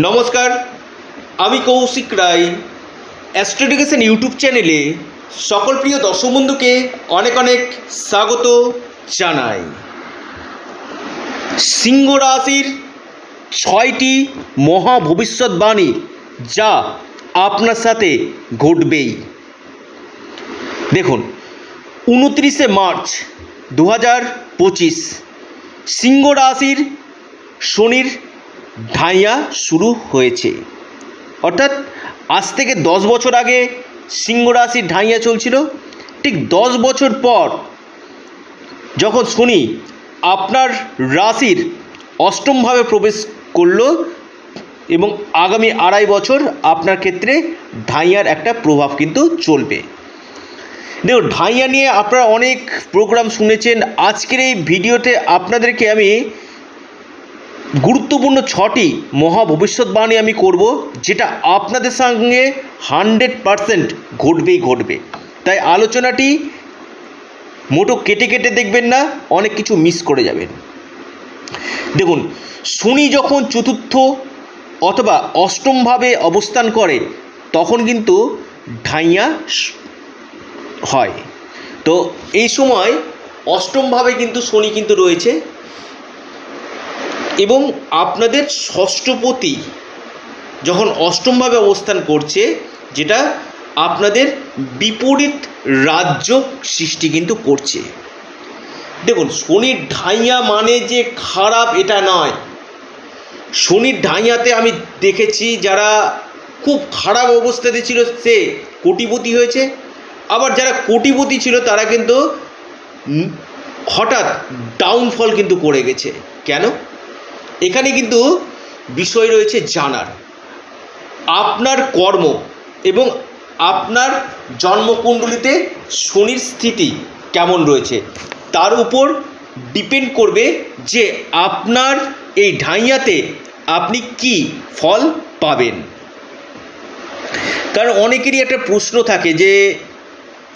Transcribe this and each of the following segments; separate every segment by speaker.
Speaker 1: নমস্কার, আমি কৌশিক রায়। অ্যাস্ট্রোডিকেশন ইউটিউব চ্যানেলে সকল প্রিয় দর্শক বন্ধুকে অনেক অনেক স্বাগত জানাই। সিংহ রাশির ছয়টি মহা ভবিষ্যৎবাণী যা আপনার সাথে ঘটবেই। দেখুন, উনত্রিশে মার্চ দু হাজার পঁচিশ, সিংহ রাশির শনির ঢাইয়া শুরু হয়েছে। অর্থাৎ আজ থেকে দশ বছর আগে সিংহ রাশির ঢাইয়া চলছিল। ঠিক দশ বছর পর যখন শনি আপনার রাশির অষ্টমভাবে প্রবেশ করল এবং আগামী আড়াই বছর আপনার ক্ষেত্রে ঢাইয়ার একটা প্রভাব কিন্তু চলবে। দেখুন ঢাইয়া নিয়ে আপনারা অনেক প্রোগ্রাম শুনেছেন। আজকের এই ভিডিওতে আপনাদেরকে আমি গুরুত্বপূর্ণ ছটি মহা ভবিষ্যৎবাণী আমি করব, যেটা আপনাদের সঙ্গে হান্ড্রেড পারসেন্ট ঘটবেই ঘটবে। তাই আলোচনাটি মোটো কেটে কেটে দেখবেন না, অনেক কিছু মিস করে যাবেন। দেখুন, শনি যখন চতুর্থ অথবা অষ্টমভাবে অবস্থান করে, তখন কিন্তু ঢাইয়া হয়। তো এই সময় অষ্টমভাবে কিন্তু শনি কিন্তু রয়েছে এবং আপনাদের ষষ্ঠপতি যখন অষ্টমভাবে অবস্থান করছে, যেটা আপনাদের বিপরীত রাজ্য সৃষ্টি কিন্তু করছে। দেখুন, শনির ঢাইয়া মানে যে খারাপ, এটা নয়। শনির ঢাইয়াতে আমি দেখেছি যারা খুব খারাপ অবস্থাতে ছিল, সে কোটিপতি হয়েছে। আবার যারা কোটিপতি ছিল, তারা কিন্তু হঠাৎ ডাউনফল কিন্তু করে গেছে। কেন? এখানে কিন্তু বিষয় রয়েছে জানার। আপনার কর্ম এবং আপনার জন্মকুণ্ডলিতে শনির স্থিতি কেমন রয়েছে, তার উপর ডিপেন্ড করবে যে আপনার এই ঢাইয়াতে আপনি কি ফল পাবেন। কারণ অনেকেরই একটা প্রশ্ন থাকে যে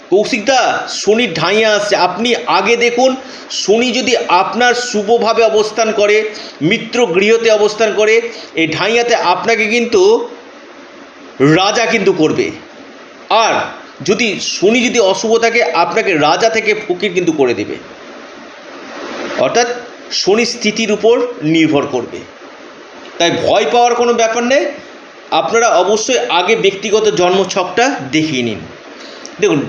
Speaker 1: কৌশিকদা শনির ঢাইয়া আসছে। আপনি আগে দেখুন, শনি যদি আপনার শুভভাবে অবস্থান করে, মিত্র গৃহতে অবস্থান করে, এই ঢাইয়াতে আপনাকে কিন্তু রাজা কিন্তু করবে। আর যদি শনি যদি অশুভ থাকে, আপনাকে রাজা থেকে ফকির কিন্তু করে দেবে। অর্থাৎ শনি স্থিতির উপর নির্ভর করবে। তাই ভয় পাওয়ার কোনো ব্যাপার নেই। আপনারা অবশ্যই আগে ব্যক্তিগত জন্মছকটা দেখিয়ে নিন। দেখুন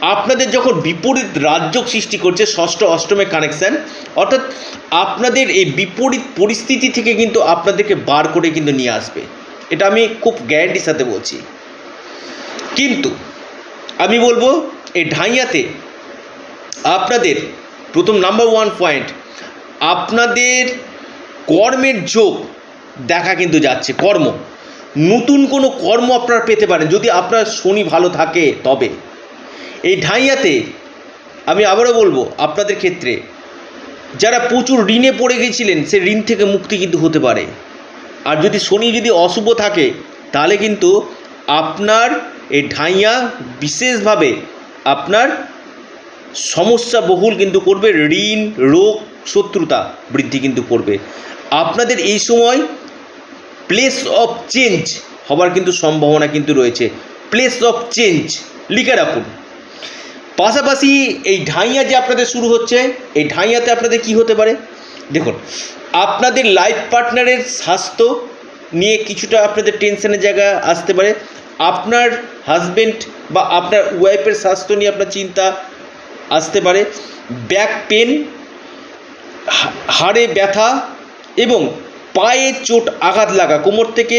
Speaker 1: আপনাদের যখন বিপরীত রাজ্য সৃষ্টি করছে ষষ্ঠ অষ্টমে কানেকশান অর্থাৎ আপনাদের এই বিপরীত পরিস্থিতি থেকে কিন্তু আপনাদেরকে বার করে কিন্তু নিয়ে আসবে। এটা আমি খুব গ্যারান্টির সাথে বলছি। কিন্তু আমি বলব, এই ঢাইয়াতে আপনাদের প্রথম নাম্বার ওয়ান পয়েন্ট আপনাদের কর্মের যোগ দেখা কিন্তু যাচ্ছে, কর্ম। নতুন কোনো কর্ম আপনারা পেতে পারেন। যদি আপনার শনি ভালো থাকে, তবে। এই ঢাইয়াতে আমি আবারও বলব আপনাদের ক্ষেত্রে, যারা প্রচুর ঋণে পড়ে গেছিলেন, সে ঋণ থেকে মুক্তি কিন্তু হতে পারে। আর যদি শনি যদি অশুভ থাকে, তাহলে কিন্তু আপনার এই ঢাইয়া বিশেষভাবে আপনার সমস্যা বহুল কিন্তু করবে, ঋণ, রোগ, শত্রুতা বৃদ্ধি কিন্তু করবে। আপনাদের এই সময় প্লেস অফ চেঞ্জ হবার কিন্তু সম্ভাবনা কিন্তু রয়েছে। প্লেস অফ চেঞ্জ লিখে রাখুন। পাশাপাশি এই ঢাইয়া যে আপনাদের শুরু হচ্ছে, এই ঢাইয়াতে আপনাদের কি হতে পারে? দেখুন, আপনাদের লাইফ পার্টনারের স্বাস্থ্য নিয়ে কিছুটা আপনাদের টেনশনের জায়গা আসতে পারে। আপনার হাজবেন্ড বা আপনার ওয়াইফের স্বাস্থ্য নিয়ে আপনার চিন্তা আসতে পারে। ব্যাক পেন হাড়ে ব্যথা এবং পায়ে চোট আঘাত লাগা, কোমর থেকে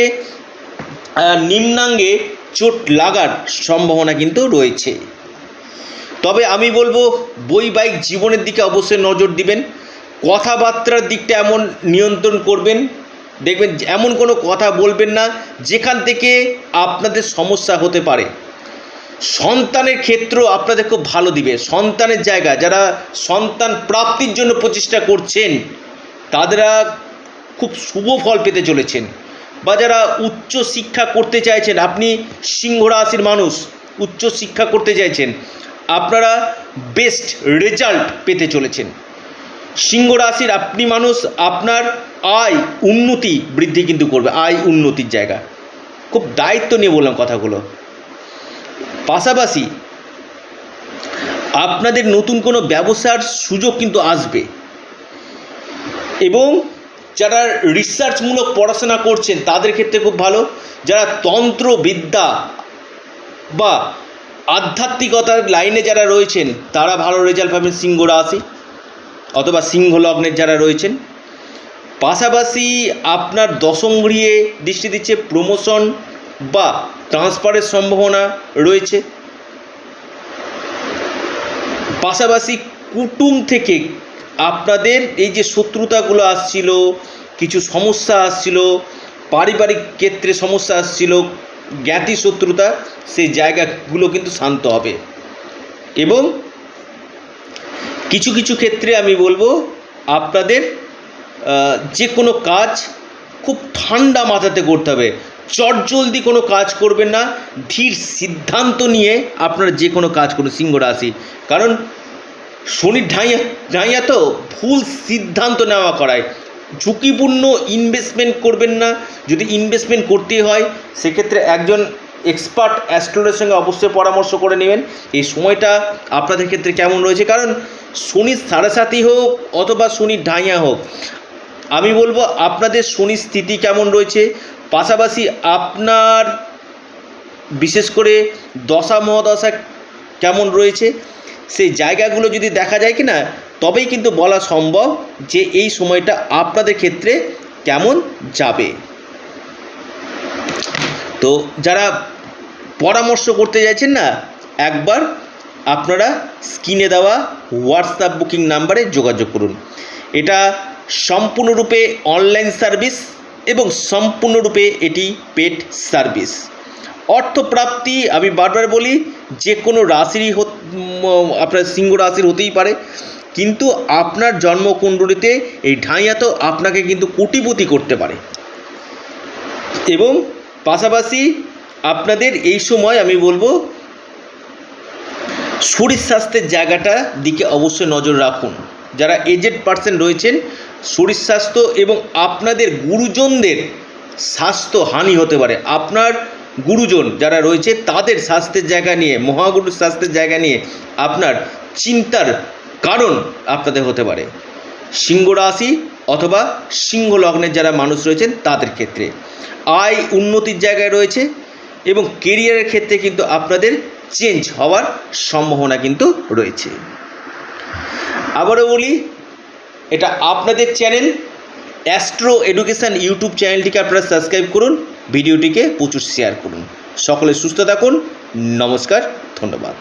Speaker 1: নিম্নাঙ্গে চোট লাগার সম্ভাবনা কিন্তু রয়েছে। তবে আমি বলব বৈবাহিক জীবনের দিকে অবশ্যই নজর দিবেন। কথাবার্তার দিকটা এমন নিয়ন্ত্রণ করবেন। দেখবেন, এমন কোনো কথা বলবেন না, যেখান থেকে আপনাদের সমস্যা হতে পারে। সন্তানের ক্ষেত্র আপনাদের খুব ভালো দিবে। সন্তানের জায়গা, যারা সন্তান প্রাপ্তির জন্য প্রচেষ্টা করছেন, তাদেরা খুব শুভ ফল পেতে চলেছেন। বা যারা উচ্চ শিক্ষা করতে চাইছেন, আপনি সিংহ রাশির মানুষ, উচ্চ শিক্ষা করতে চাইছেন আপনারা বেস্ট রেজাল্ট পেতে চলেছেন। সিংহ রাশির আপনি মানুষ, আপনার আয় উন্নতি বৃদ্ধি কিন্তু করবে, আয় উন্নতির জায়গা। খুব দায়িত্ব নিয়ে বললাম কথাগুলো। পাশাপাশি আপনাদের নতুন কোনো ব্যবসার সুযোগ কিন্তু আসবে। এবং যারা রিসার্চমূলক পড়াশোনা করছেন, তাদের ক্ষেত্রে খুব ভালো। যারা তন্ত্রবিদ্যা বা আধ্যাত্মিকতার লাইনে যারা রয়েছেন, তারা ভালো রেজাল্ট পাবেন সিংহ রাশি অথবা সিংহ লগ্নের যারা রয়েছেন। পাশাপাশি আপনার দশম গৃহে দৃষ্টি দিচ্ছে প্রমোশন বা ট্রান্সফারের সম্ভাবনা রয়েছে। পাশাপাশি কুটুম থেকে আপনাদের এই যে শত্রুতাগুলো আসছিল, কিছু সমস্যা আসছিল, পারিবারিক ক্ষেত্রে সমস্যা আসছিল জ্ঞাতি শত্রুতা, সেই জায়গাগুলো কিন্তু শান্ত হবে। এবং কিছু কিছু ক্ষেত্রে আমি বলব, আপনাদের যে কোনো কাজ খুব ঠান্ডা মাথাতে করতে হবে। চটজলদি কোনো কাজ করবেন না, ধীর সিদ্ধান্ত নিয়ে আপনারা যে কোনো কাজ করুন সিংহ রাশি। কারণ শনির ঢাইয়া ঢাইয়া তো ভুল সিদ্ধান্ত নেওয়া করায়। ঝুঁকিপূর্ণ ইনভেস্টমেন্ট করবেন না। যদি ইনভেস্টমেন্ট করতে হয়, সেক্ষেত্রে একজন এক্সপার্ট অ্যাস্ট্রোলজের সঙ্গে অবশ্যই পরামর্শ করে নেবেন। এই সময়টা আপনাদের ক্ষেত্রে কেমন রয়েছে? কারণ শনির সাড়ে সাতই হোক অথবা শনির ঢাইয়া হোক, আমি বলব আপনাদের শনির স্থিতি কেমন রয়েছে? পাশাপাশি আপনার বিশেষ করে দশা, মহাদশা কেমন রয়েছে? সেই জায়গাগুলো যদি দেখা যায় কি না তবেই কিন্তু বলা সম্ভব যে এই সময়টা আপনাদের ক্ষেত্রে কেমন যাবে। তো যারা পরামর্শ করতে চাইছেন না, একবার আপনারা স্ক্রিনে দেওয়া হোয়াটসঅ্যাপ বুকিং নাম্বারে যোগাযোগ করুন। এটা সম্পূর্ণরূপে অনলাইন সার্ভিস এবং সম্পূর্ণরূপে এটি পেড সার্ভিস অর্থপ্রাপ্তি, আমি বারবার বলি, যে কোনো রাশিরই আপনার সিংহ রাশির হতেই পারে। কিন্তু আপনার জন্মকুণ্ডলিতে এই ঢাইয়া তো আপনাকে কিন্তু কোটিপতি করতে পারে। এবং পাশাপাশি আপনাদের এই সময় আমি বলব, শরীর স্বাস্থ্যের জায়গাটা দিকে অবশ্যই নজর রাখুন। যারা এজেড পার্সন রয়েছেন, শরীর স্বাস্থ্য এবং আপনাদের গুরুজনদের স্বাস্থ্য হানি হতে পারে। আপনার গুরুজন যারা রয়েছে, তাদের স্বাস্থ্যের জায়গা নিয়ে, মহাগুরুর স্বাস্থ্যের জায়গা নিয়ে আপনার চিন্তার কারণ আপনাদের হতে পারে। সিংহ রাশি অথবা সিংহ লগ্নের যারা মানুষ রয়েছেন, তাদের ক্ষেত্রে। আয় উন্নতির জায়গায় রয়েছে এবং কেরিয়ারের ক্ষেত্রে কিন্তু আপনাদের চেঞ্জ হওয়ার সম্ভাবনা কিন্তু রয়েছে। আবারও বলি, এটা আপনাদের চ্যানেল অ্যাস্ট্রো এডুকেশান ইউটিউব চ্যানেলটিকে আপনারা সাবস্ক্রাইব করুন, ভিডিওটিকে প্রচুর শেয়ার করুন। সকলে সুস্থ থাকুন, নমস্কার, ধন্যবাদ।